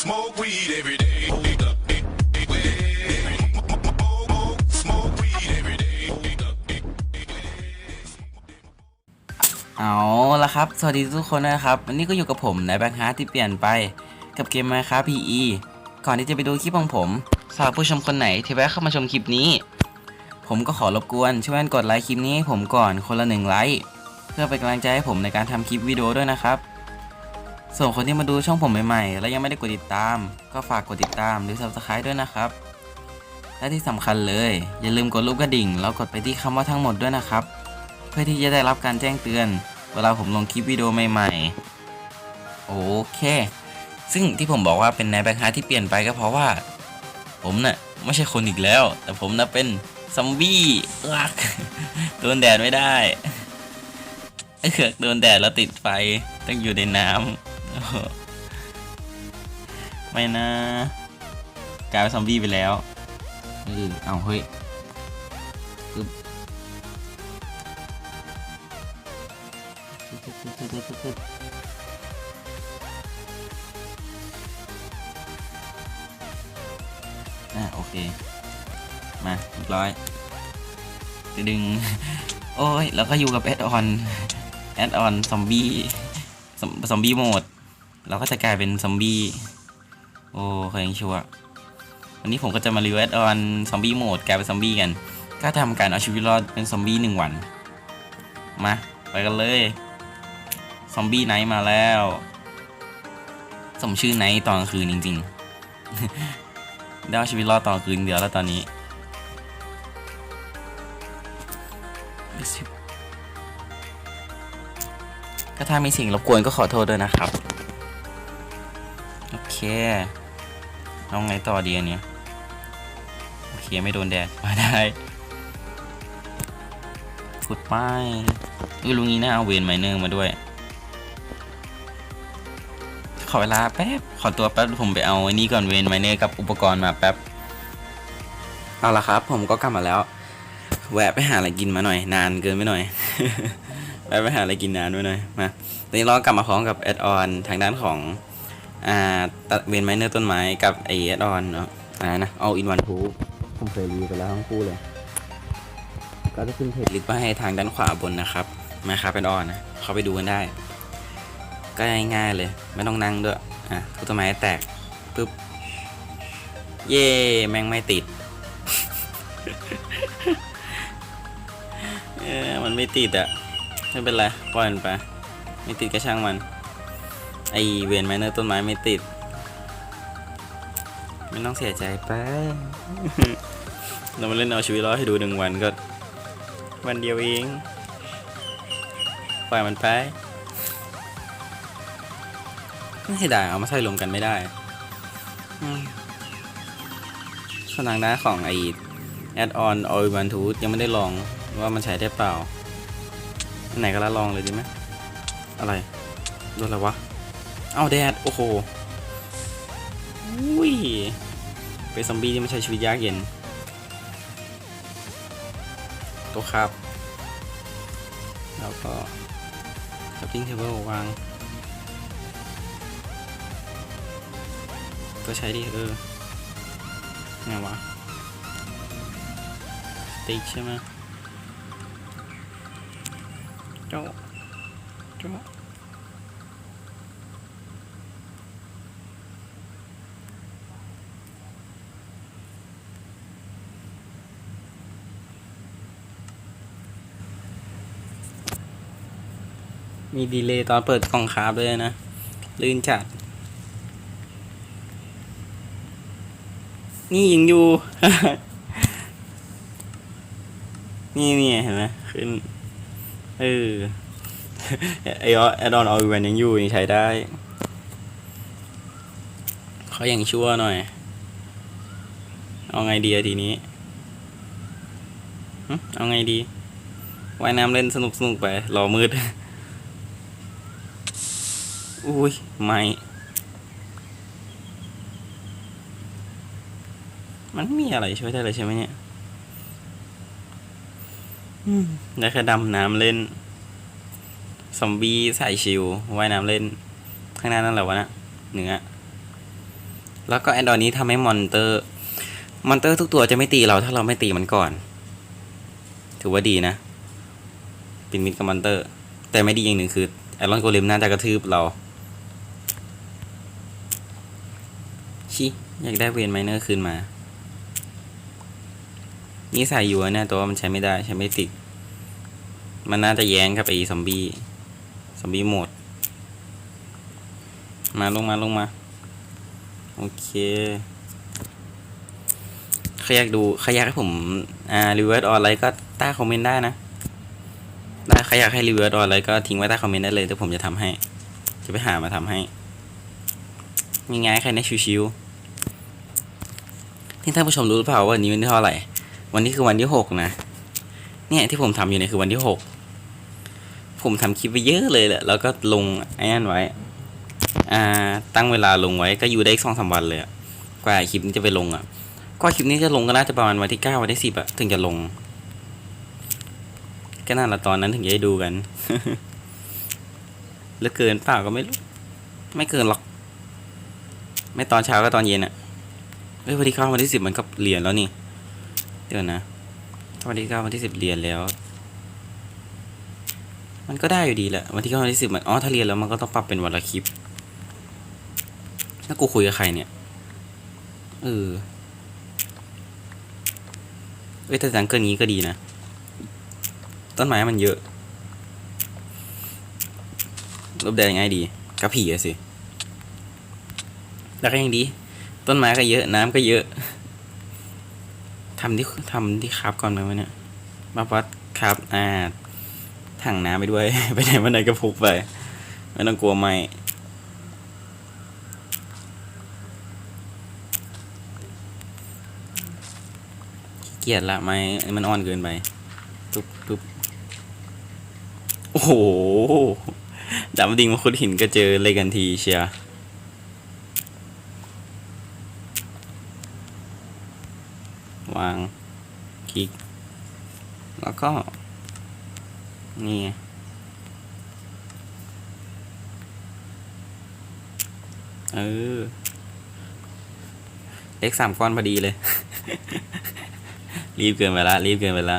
Smoke weed every day. เอาละครับ สวัสดีทุกคนนะครับ วันนี้ก็อยู่กับผมในแบ็คฮาร์ที่เปลี่ยนไปกับเกม Minecraft PE ก่อนที่จะไปดูคลิปของผมสำหรับผู้ชมคนไหนที่แวะเข้ามาชมคลิปนี้ ผมก็ขอรบกวนช่วยกดไลค์คลิปนี้ให้ผมก่อนคนละหนึ่งไลค์เพื่อเป็นกำลังใจให้ผมในการทำคลิปวิดีโอด้วยนะครับ ส่วนคนที่มาดูช่องผมใหม่ๆ และยังไม่ได้กดติดตาม ก็ฝากกดติดตามหรือ Subscribe ด้วยนะครับ และที่สำคัญเลย อย่าลืมกดรูปกระดิ่ง แล้วกดไปที่คำว่าทั้งหมดด้วยนะครับ เพื่อที่จะได้รับการแจ้งเตือน เวลาผมลงคลิปวิดีโอใหม่ๆ โอเค ซึ่งที่ผมบอกว่าเป็นนายแบงค์ฮาร์ทที่เปลี่ยนไปก็เพราะว่า ผมน่ะไม่ใช่คนอีกแล้ว แต่ผมน่ะเป็นซอมบี้ลักโดนแดดไม่ได้ไอ้เขือกโดนแดดแล้วติดไฟต้องอยู่ในน้ำ ไม่นะ กลายเป็นซอมบี้ไปแล้วเออเอาเฮ้ยอะโอเค มาเรียบร้อยจะดึง โอ้ย แล้วก็อยู่กับแอดออน แอดออนซอมบี้ ซอมบี้โหมด เราก็จะกลายเป็นซอมบี้ โอ้เคยยังชัวร์วันนี้ผมก็จะมารีวิวแอดออนซอมบี้โหมดกลายเป็นซอมบี้กัน ก็ทำการเอาชีวิตรอดเป็นซอมบี้หนึ่งวัน มา ไปกันเลย ซอมบี้ไนท์มาแล้ว สมชื่อไนท์ตอนคืนจริง ๆ ได้เอาชีวิตรอดตอนคืนเดียวแล้วตอนนี้ก็ถ้ามีสิ่งรบกวนก็ขอโทษด้วยนะครับ โอเคเอาไงต่อดีอันเนี้ยโอเคไม่โดนแดดมาได้ฟุดป้ายเออลุงนี้น่าเอาเวนไมเนอร์มาด้วย ขอเวลาแป๊บ ขอตัวแป๊บผมไปเอาไอ้นี่ก่อนเวนไมเนอร์กับอุปกรณ์มาแป๊บ เอาละครับ ผมก็กลับมาแล้ว แวะไปหาอะไรกินมาหน่อย นานเกินไปหน่อย แวะไปหาอะไรกินนานไปหน่อย มาตอนนี้เรากลับมาพร้อมกับแอดออนทางด้านของ อ่าตัดเวนไมเนอร์ต้นไม้กับไอแอดออนเนาะอ่านะเอาอินวันทูผมเคยรีวิวไปแล้วทั้งคู่เลย ก็จะขึ้นเพจลิสต์ไว้ให้ทางด้านขวาบนนะครับ มาครับแอดออนนะเข้าไปดูกันได้ ก็ง่ายๆเลย ไม่ต้องนั่งด้วย อะทุบต้นไม้ให้แตกปุ๊บ เย่แม่งไม่ติด เออมันไม่ติดอะไม่เป็นไร ปล่อยมันไป ไม่ติดก็ช่างมัน ไอเวนไมเนอร์ต้นไม้ไม่ติด ไม่ต้องเสียใจไป เรามาเล่นเอาชีวิตรอดให้ดูหนึ่งวันก็ วันเดียวเองปล่อยมันไปไม่เสียดายเอามาใส่รวมกันไม่ได้อืมส่วนทางด้านของไอแอดออนออยวันทูยังไม่ได้ลองว่ามันใช้ได้เปล่า ไหนก็แล้วลองเลยดีไหมอะไรโดนอะไรวะ เอาแดด โอ้โหอุ้ยเป็นซอมบี้ที่ไม่ใช่ชีวิตยากเย็น ตัวครับ แล้วก็คัพติ้งเทเบิลวาง ก็ใช้ดิเออไงวะ ติ๊กใช่ไหมเจ้าเจ้า มีดีเลย์ตอนเปิดกล่องคาราฟด้วยนะ ลื่นจัด นี่ยังอยู่ นี่นี่เห็นไหมขึ้น เออไอออแอดอนออเวนยังอยู่ยังใช้ได้ เขายังชั่วหน่อย เอาไงดีทีนี้เอาไงดีว่ายน้ำเล่นสนุกสนุกไป รอมืด อุ้ยไม่ มันไม่มีอะไรช่วยได้เลยใช่ไหมเนี่ยได้แค่ดำน้ำเล่น ซอมบี้ใส่ชิวว่ายน้ำเล่น ข้างหน้านั่นแหละวะนะเนื้อแล้วก็แอนดอร์นี้ทำให้มอนเตอร์ มอนเตอร์ทุกตัวจะไม่ตีเราถ้าเราไม่ตีมันก่อน ถือว่าดีนะเป็นมิตรกับมอนเตอร์ แต่ไม่ดีอย่างหนึ่งคือไอรอนโกเลมน่าจะกระทืบเรา ชิอยากได้เวนไมเนอร์คืนมา นี่ใส่อยู่อะต่ว่ามันใช้ไม่ได้ใช้ไม่ติด มันน่าจะแย้งกับไอ้ซอมบี้ซอมบี้หมด มาลงมาลงมา โอเคใครอยากดูใครอยากให้ผม อ่ารีเวิวออนอะไรก็ใต้คอมเมนต์ได้นะได้ใครอยากให้รีเวิวออนอะไรก็ทิ้งไว้ใต้คอมเมนต์ได้เลยเดี๋ยวผมจะทำให้ จะไปหามาทำให้ง่ายๆแค่นี้ชิวๆ ที่ท่านผู้ชมรู้หรือเปล่าว่าวันนี้วันที่เท่าไหร่ วันนี้คือวันที่หกนะ เนี่ยที่ผมทำอยู่เนี่ยคือวันที่หก ผมทำคลิปไปเยอะเลยแหละ แล้วก็ลงไอ้นั่นไว้ อ่า ตั้งเวลาลงไว้ก็อยู่ได้สองสามวันเลยกว่าคลิปนี้จะไปลงอะกว่าคลิปนี้จะลงก็น่าจะประมาณวันที่เก้าวันที่สิบอะถึงจะลง ก็น่าละตอนนั้นถึงจะได้ดูกันเหลือเกินเปล่าก็ไม่รู้ ไม่เกินหรอก ไม่ตอนเช้าก็ตอนเย็นอะ อ้ยวันที่เก้าวันที่สิบมันก็เรียนแล้วนี่ เดี๋ยวนะ วันที่เก้าวันที่สิบเรียนแล้ว มันก็ได้อยู่ดีแหละ วันที่เก้าวันที่สิบมันอ๋อถ้าเรียนแล้วมันก็ต้องปรับเป็นวันละคลิป แล้วกูคุยกับใครเนี่ย เออ เอ้ยแต่จังเกินงี้ก็ดีนะ ต้นไม้มันเยอะรูปแดงง่ายดีกระผีอะสิ แล้วก็ยังดี ต้นไม้ก็เยอะน้ำก็เยอะทำที่ทำที่คราบก่อนไหมวะเนี่ยมาวัดคราบอ่าถังน้ำไปด้วย ไปไหนมาไหนก็พกไปไม่ต้องกลัวไหมขี้เกียจละไม่มันอ่อนเกินไปปุ๊บปุ๊บโอ้โหดำดิ่งมาคุดหินก็เจอเลยกันทีเชียร์วาง คลิก แล้วก็ นี่เออเลขสามก้อนพอดีเลย รีบเกินไปละ รีบเกินไปละ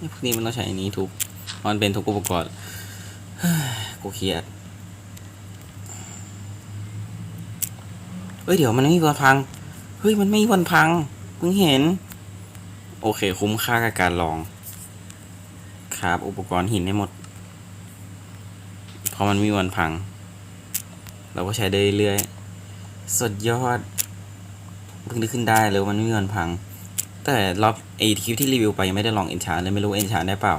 นี่พวกนี้มันต้องใช้อันนี้ทุก มันเป็นทุกอุปกรณ์กูเครียด เฮ้ยเดี๋ยวมันไม่มีวันพัง เฮ้ยมันไม่มีวันพัง เพิ่งเห็น โอเค คุ้มค่ากับการลอง ครับ อุปกรณ์หินให้หมด เพราะมันไม่มีวันพัง เราก็ใช้ได้เรื่อยๆสุดยอด เพิ่งได้ขึ้นได้เลยว่ามันไม่มีวันพัง แต่รอบไอคลิปที่รีวิวไปยังไม่ได้ลองเอนชานเลยไม่รู้เอนชานได้เปล่า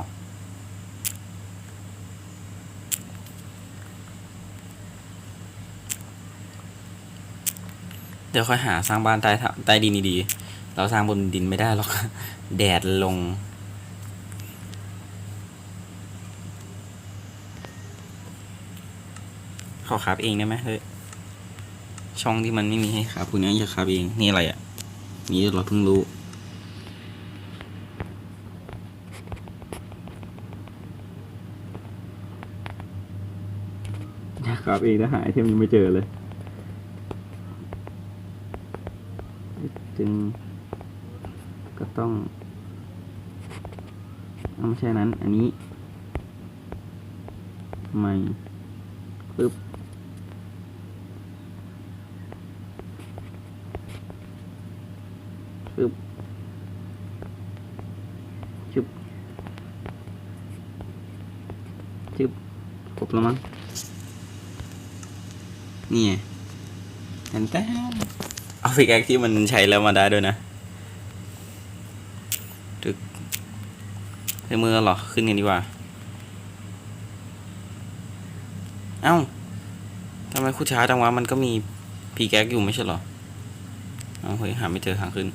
เดี๋ยวค่อยหาสร้างบ้านใต้ใต้ดินดีๆ เราสร้างบนดินไม่ได้หรอก แดดลง ขอครับเองได้ไหมเฮ้ย ช่องที่มันไม่มีให้ครับพวกนี้อย่าครับเอง นี่อะไรอะ นี่เราเพิ่งรู้อยากครับเองถ้าหายเทมยังไม่เจอเลย จึงก็ต้องเอาไม่ใช่นั้น อันนี้ไม่ปึ๊บปึ๊บชึบชึบครบแล้วมั้งนี่ไงแทนแต้ม เอาฟิกแอคที่มันใช้แล้วมาได้ด้วยนะตึกใช้มือหรอ ขึ้นกันดีกว่า เอ้าทำไมคู่ช้าจังวะมันก็มีพีแก๊กอยู่ไม่ใช่หรอเอาเฮ้ยหาไม่เจอทางขึ้น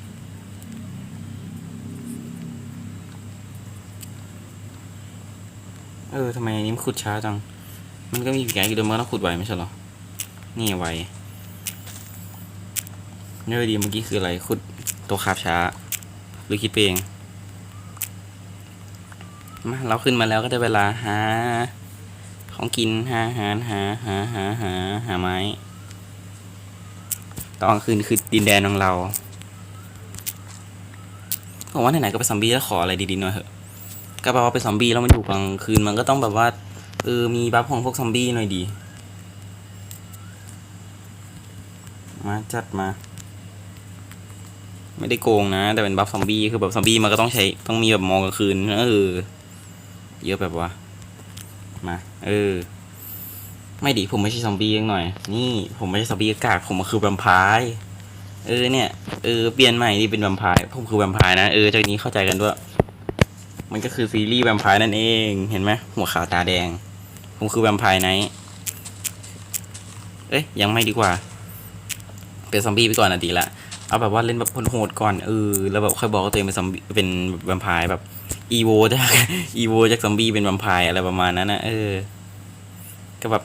เออทำไมอันนี้มันขุดช้าจัง มันก็มีพีแก๊กอยู่เดิมมันก็ต้องขุดไวไม่ใช่หรอ นี่ไว เนื้อดีเมื่อกี้คืออะไรขุดตัวคาบช้า หรือคิดเองมาเราขึ้นมาแล้วก็ได้เวลาหา ของกินหาหาหาหาหาหาหาไม้ตอนคืนคือดินแดนของเราผมว่าไหนๆก็เป็นซอมบี้แล้วขออะไรดีๆหน่อยเถอะก็แปลว่าเป็นซอมบี้แล้วมันอยู่กลางคืนมันก็ต้องแบบว่าเออมีบัฟของพวกซอมบี้หน่อยดี มาจัดมา ไม่ได้โกงนะ แต่เป็นบัฟซอมบี้คือแบบซอมบี้มันก็ต้องใช้ต้องมีแบบมองกลางคืนเออเยอะแบบว่ามาเออ ไม่ดีผมไม่ใช่ซอมบี้ยังหน่อย นี่ผมไม่ใช่ซอมบี้อากาศผมมันคือแวมไพร์เออเนี่ยเออเปลี่ยนใหม่นี่เป็นแวมไพร์ผมคือแวมไพร์นะเออจากนี้เข้าใจกันด้วย มันก็คือซีรีส์แวมไพร์นั่นเองเห็นไหมหัวขาวตาแดง ผมคือแวมไพร์ไนท์เอ้ยยังไม่ดีกว่า เป็นซอมบี้ไปก่อนนะดีละ เอาแบบว่าเล่นแบบโหดก่อนเออแล้วแบบค่อยบอกว่าตัวเองเป็นซอมบี้เป็นแวมไพร์แบบอีโวจากอีโวจากซอมบี้เป็นแวมไพร์อะไรประมาณนั้นนะเออ ก็แบบ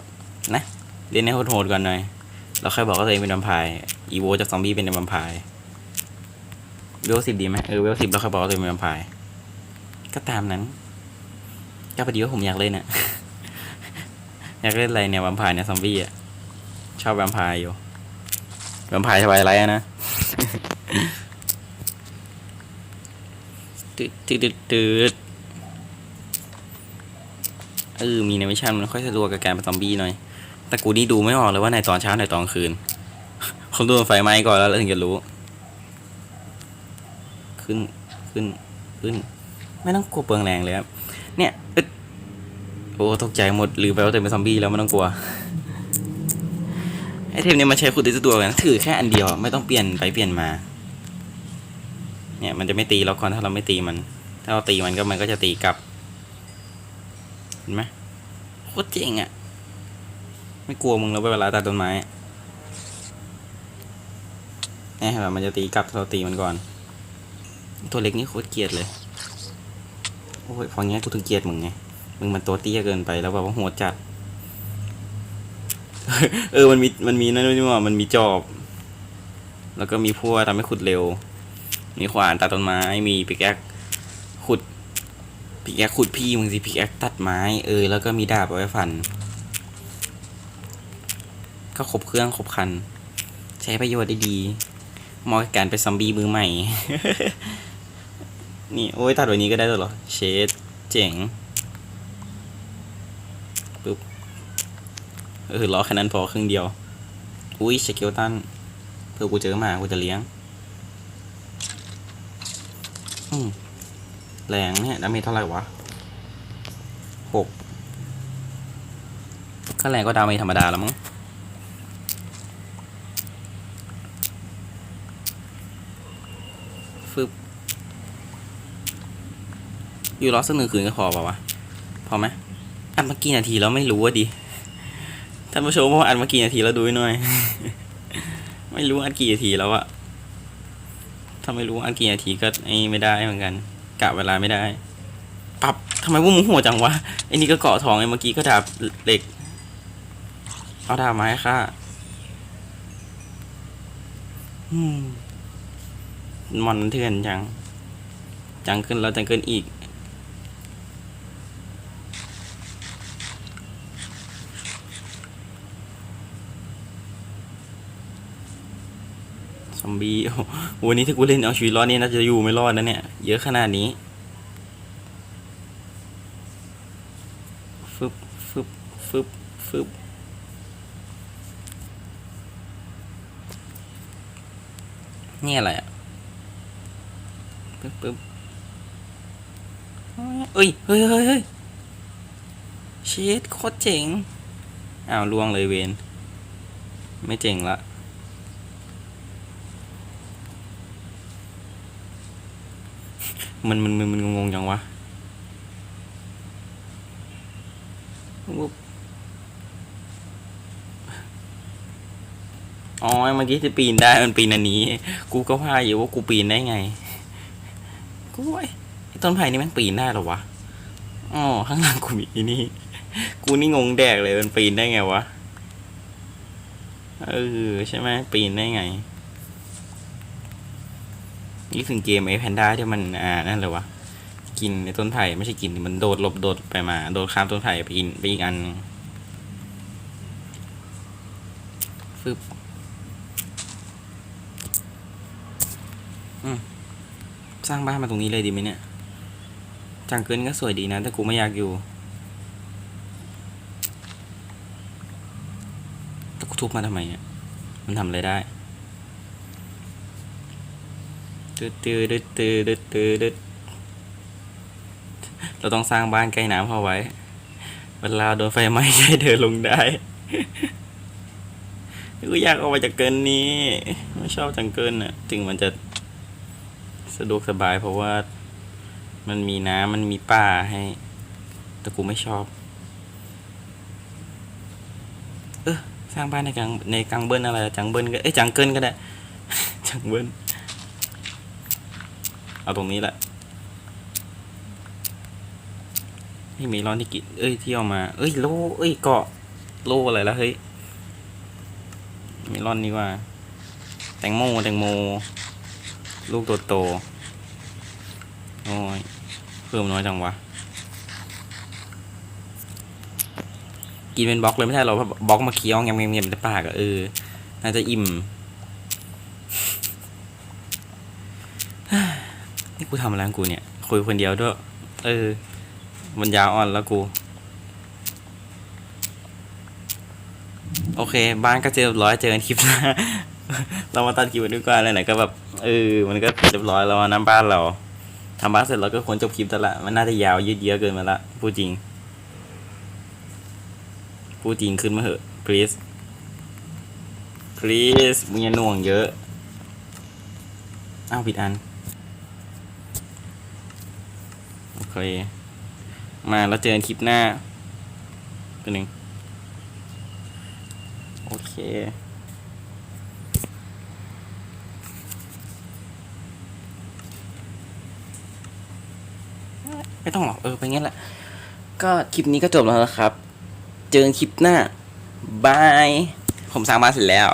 นะเล่นให้โหดๆก่อนหน่อยแล้วค่อยบอกว่าตัวเองเป็นแวมไพร์อีโวจากซอมบี้เป็นแวมไพร์เวลสิบดีไหมเออเวลสิบแล้วค่อยบอกว่าตัวเองเป็นแวมไพร์ก็ตามนั้นก็พอดีว่าผมอยากเล่นอะอยากเล่นอะไรเนี่ยแวมไพร์เนี่ยซอมบี้อะชอบแวมไพร์อยู่แวมไพร์สบายไรนะ ตืดตืดตืดเออมีในวิชันมันค่อยสะดวกกับการเป็นซอมบี้หน่อย แต่กูนี่ดูไม่ออกเลยว่าในตอนเช้าในตอนคืนผมดูไฟไหม้ก่อนแล้วถึงจะรู้ ขึ้นขึ้นขึ้น ไม่ต้องกลัวเปลืองแรงเลยครับ เนี่ยอึดโอ้ตกใจหมดลืมไปว่าตัวเอป็นซอมบี้แล้วไม่ต้องกลัวไอเทมนี้มันใช้ขุดได้ตัวกันถือแค่อันเดียว ไม่ต้องเปลี่ยนไปเปลี่ยนมา เนี่ยมันจะไม่ตีเราก่อนถ้าเราไม่ตีมัน ถ้าเราตีมันก็มันก็จะตีกลับ เห็นไหมโคตรเจ๋งอะ่ะ ไม่กลัวมึงแล้วเวลาตัดต้นไม้อะเนี่ยแบบมันจะตีกลับถ้าเราตีมันก่อน ตัวเล็กนี่โคตรเกลียดเลยโอ้ยพองี้กูถึงเกลียดมึงไงมึงมันตัวเตี้ยเกินไปแล้วแบบว่าโหดจัด เออมันมีมันมีนั่นด้วยนี่ว่ามันมีจอบ แล้วก็มีพั่วทำให้ขุดเร็ว มีขวานตัดต้นไม้มีปิกแอคขุดปิกแอคขุดพี่มึงสิปิกแอคตัดไม้เออแล้วก็มีดาบเอาไว้ฟัน ก็ครบเครื่องครบคัน ใช้ประโยชน์ได้ดีมาะกับการเป็นซอมบี้มือใหม่ นี่ โอ้ยตัดวันนี้ก็ได้ด้วยเหรอ เชดเจ๋งปึ๊บเออล้อแค่นั้นพอครึ่งเดียว อุ้ยสเกลตันเพื่อกูเจอมา กูจะเลี้ยง อืม แรงเนี่ยดาเมจเท่าไหร่วะหกก็แรงก็ดาเมจธรรมดาแล้วมั้งฟึบอยู่รอสักหนึ่งคืนก็พอเปล่าวะ พอไหมอัดมากี่นาทีแล้วไม่รู้อะดิท่านผู้ชมว่าอัดมากี่นาทีแล้วดูให้หน่อย ไม่รู้อัดกี่นาทีแล้วอะ ถ้าไม่รู้อันกี่นาทีก็ไอ้ไม่ได้เหมือนกันกะเวลาไม่ได้ ปรับทำไมพวกมึงโหัวจังวะไอ้นี่ก็เกาะทองไอ้เมื่อกี้ก็ดาบเหล็ก เอาดาบไม้ค่ะอืมมันเถื่อนจัง จังขึ้นแล้วจังขึ้นอีก ซอมบี้วันนี้ถ้ากูเล่นเอาชีวิตรอดนี่น่าจะอยู่ไม่รอดนะเนี่ย เยอะขนาดนี้ฟึบฟึบฟึบฟึบนี่อะไรอะปึ๊บปึ๊บเอ้ย เฮ้ยเฮ้ยเฮ้ยเชดโคตรเจ๋งอ้าวล่วงเลยเวนไม่เจ๋งละ มันมันมันมันงงๆจังวะวุ๊บอ๋อเมื่อกี้จะปีนได้มันปีนอันนี้ กูก็ว่าอยู่ว่ากูปีนได้ไง กูว่าไอ้ต้นไผ่นี่แมันปีนได้เหรอวะอ๋อข้างหลังกูมีนี่ กูนี่งงแดกเลยมันปีนได้ไงวะ เออใช่ไหมปีนได้ไง นี่ถึงเกมไอ้แพนด้าที่มันอ่านั่นเลยวะกินในต้นไผ่ไม่ใช่กินมันโดดหลบโดดไปมา โดดข้ามต้นไผ่ไปอินไปอีกอันฟึบสร้างบ้านมาตรงนี้เลยดีไหมเนี่ย จังเกินก็สวยดีนะ แต่กูไม่อยากอยู่แต่กูทุบมาทำไมเนี่ย มันทำอะไรได้ ตืดตืดตืดตืดตืดตืดเราต้องสร้างบ้านใกล้น้ำเข้าไว้ เวลาโดนไฟไหม้ให้เดินลงได้กูอยากออกมาจากเกินนี้ไม่ชอบจังเกิลอะถึงมันจะสะดวกสบายเพราะว่ามันมีน้ำมันมีป่าให้ แต่กูไม่ชอบ เออสร้างบ้านในกลางในกลางเบิ้ลอะไรจังเบิ้ลก็เอ้ยจังเกิลก็ได้ จังเบิ้ล เอาตรงนี้แหละนี่มีร้อนที่กินเอ้ยที่เอามา เอ้ยโลเอ้ยเกาะโลอะไรแล้วเฮ้ยมีร้อนนี่ว่า แตงโมแตงโม ลูกโตโตโอ้ยเพิ่มน้อยจังวะกินเป็นบล็อกเลยไม่ใช่หรอบล็อกมาเคี้ยวแงมๆๆในปากอะเออน่าจะอิ่ม นี่ กูทำอะไรของกูเนี่ย คุยคนเดียวด้วย เออมันยาวอ่อนแล้วกู โอเค บ้านก็เจอเรียบร้อยเจอกันคลิปหน้า เรามาตัดคลิปกันดีกว่าไหนก็แบบเออ มันก็เรียบร้อยแล้วอะน้ำบ้านเราทำบ้านเสร็จเราก็ควรจบคลิปแต่ละมันน่าจะยาวยืดเยื้อเกินมาละพูดจริงพูดจริงขึ้นมาเหอะ please please มึงอย่าหน่วงเยอะ อ้าวผิดอัน โอ เค มาแล้วเจอกันคลิปหน้าตัวหนึ่งโอเคไม่ต้องหรอกเออไปงั้นแหละ ก็คลิปนี้ก็จบแล้วนะครับ เจอนคลิปหน้าบาย ผมสร้างบ้านเสร็จแล้ว